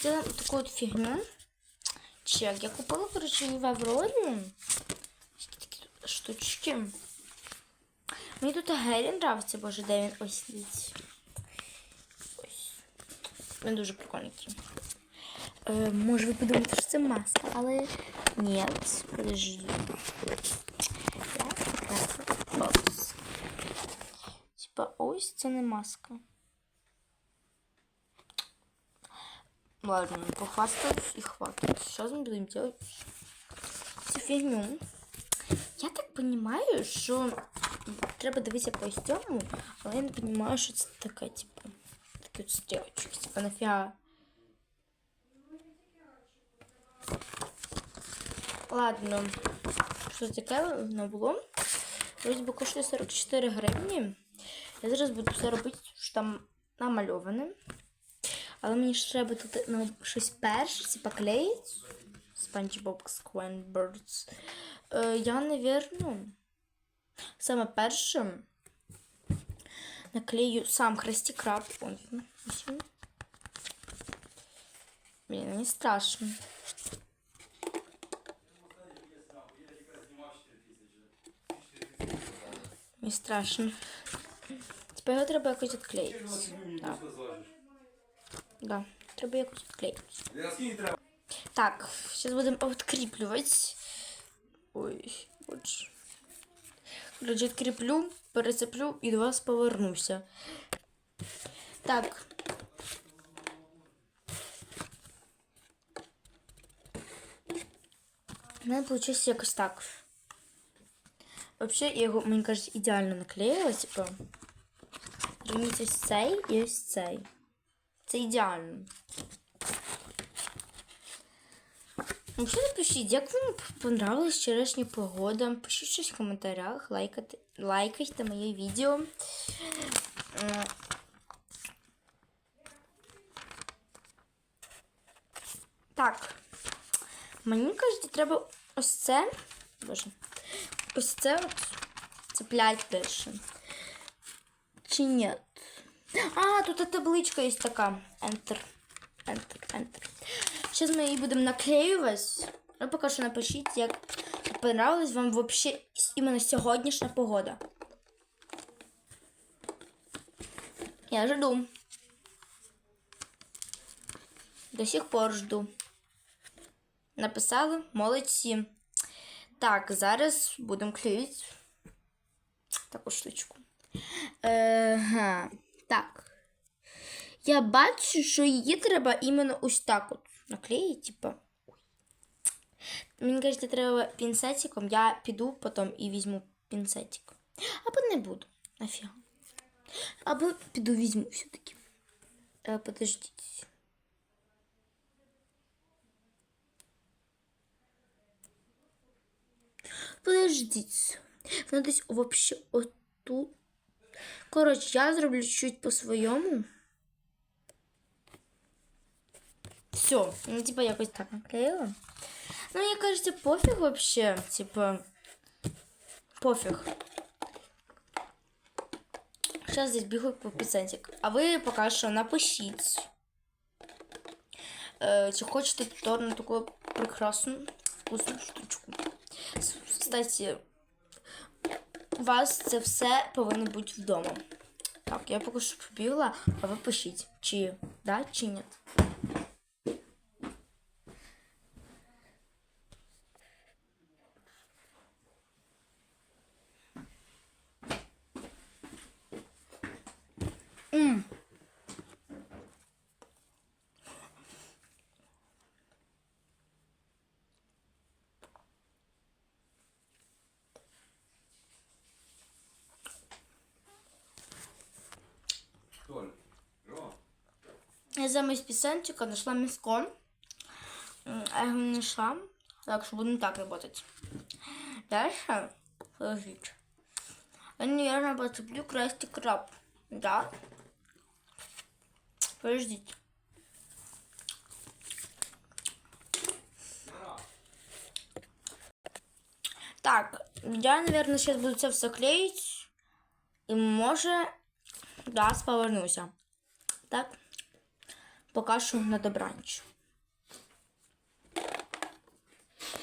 Це таку от фігню. Чек. Я купила, коротше, її в Аврорі. Такі тут штучки. Мені тут Геррі нравиться, боже, де він ось дивіться. Ось. Він дуже прикольний. Е, може ви подумаєте, що це маска, але ні, подожди. Типа ось це не маска. Ладно, похвастаюсь и хватит. Сейчас мы будем делать цю фігню. Я так понимаю, що треба дивитися по стьому, але я не понимаю, що це таке, типу, такі от стрілочки. Типа нафіга. Ладно, що таке воно було? Вроді би коштує 44 гривні. Я зараз буду все робити, що там намальоване. Але мені ж треба тут ну, щось перше, типа клеїть. SpongeBob SquareBirds. Е, я, навірно, саме першим наклею сам Красті Краб. Ой, ну. Блін, мені страшно. Мені страшно. Тепер його треба якось відклеїти. Так. Да, треба якось відклеїти. Так, сейчас будем откреплювать. Ой, боже. Короче, откреплю, перецеплю і до вас повернуся. Так. У мене вийшло якось так. Вообще, я його, мені кажется, ідеально наклеїла. Зверніть ось цей і ось цей. Це ідеально. Вообще напишіть, як вам понравилась вчорашня погода. Пишіть щось в коментарях, лайкайте, лайкайте моє відео. Так. Мені кажеться, треба ось це. Боже. Ось це от цеплять дальше. Чи ні? А, тут табличка є така. Enter. Enter, Enter. Сейчас мы її будемо наклеювати. Ну, поки що напишіть, як понравилась вам вообще іменно сьогоднішня погода. Я жду. До сих пор жду. Написали молодці. Так, зараз будемо клеїти таку штучку. Ага. Так. Я бачу, що її треба іменно ось так от наклеїти, типа. Мені кажеться, треба пінцетиком. Я піду потім і візьму пінцетик. Або не буду. Нафіга. Або піду візьму все-таки. Е, подождіть. Подождіть. Воно десь вообще отут. Коротше, я зроблю чуть по-своєму. Все, ну типа якось так наклеила. Ну, мне кажется, пофиг вообще. Типа, пофиг. Сейчас здесь бегаю по піцентик. А ви поки що напишіть. Е, чи хочете торну таку прекрасну вкусну штучку. Кстати, у вас це все повинно бути вдома. Так, я поки що побігла, а ви пишіть, чи да, чи ні. М. Я замість пісенчика знайшла міскон. М, А я його не знайшла. Так що будемо так работать. Дальше, подождите. Я, наверное, подцеплю красти краб. Да? Подождите. Так, я, наверное, сейчас буду це все клеить. І може, да, повернуся. Так. Поки що на добранч.